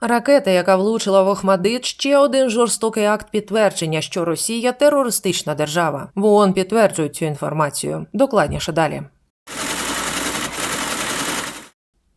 Ракета, яка влучила в Охмадит, ще один жорстокий акт підтвердження, що Росія терористична держава. В ООН підтверджують цю інформацію. Докладніше далі.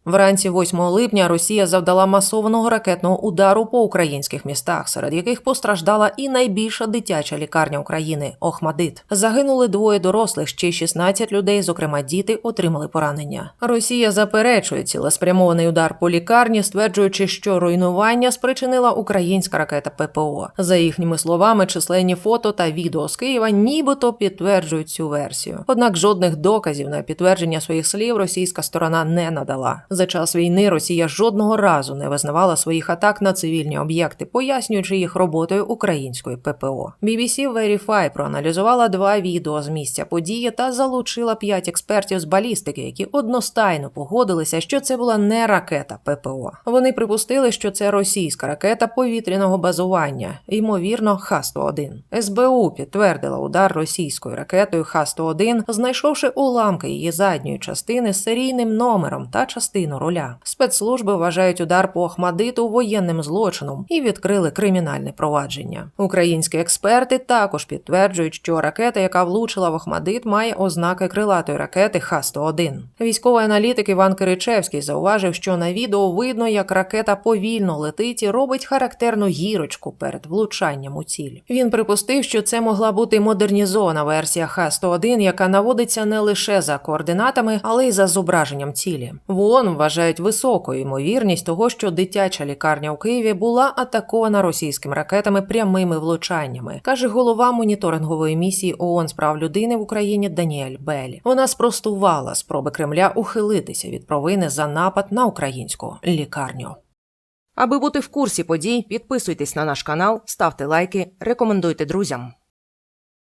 Вранці 8 липня Росія завдала масованого ракетного удару по українських містах, серед яких постраждала і найбільша дитяча лікарня України Охмадит. Загинули двоє дорослих, ще 16 людей, зокрема діти, отримали поранення. Росія заперечує цілеспрямований удар по лікарні, стверджуючи, що руйнування спричинила українська ракета ППО. За їхніми словами, численні фото та відео з Києва нібито підтверджують цю версію. Однак жодних доказів на підтвердження своїх слів російська сторона не надала. За час війни Росія жодного разу не визнавала своїх атак на цивільні об'єкти, пояснюючи їх роботою української ППО. BBC Verify проаналізувала два відео з місця події та залучила п'ять експертів з балістики, які одностайно погодилися, що це була не ракета ППО. Вони припустили, що це російська ракета повітряного базування, ймовірно, Х-101. СБУ підтвердила удар російською ракетою Х-101, знайшовши уламки її задньої частини з серійним номером та частину руля. Спецслужби вважають удар по Ахмадиту воєнним злочином і відкрили кримінальне провадження. Українські експерти також підтверджують, що ракета, яка влучила в Ахмадит, має ознаки крилатої ракети Х-101. Військовий аналітик Іван Киричевський зауважив, що на відео видно, як ракета повільно летить і робить характерну гірочку перед влучанням у ціль. Він припустив, що це могла бути модернізована версія Х-101, яка наводиться не лише за координатами, але й за зображенням цілі. В вважають високою ймовірність того, що дитяча лікарня у Києві була атакована російськими ракетами прямими влучаннями, каже голова моніторингової місії ООН з прав людини в Україні Даніель Белі. Вона спростувала спроби Кремля ухилитися від провини за напад на українську лікарню. Аби бути в курсі подій, підписуйтесь на наш канал, ставте лайки, рекомендуйте друзям.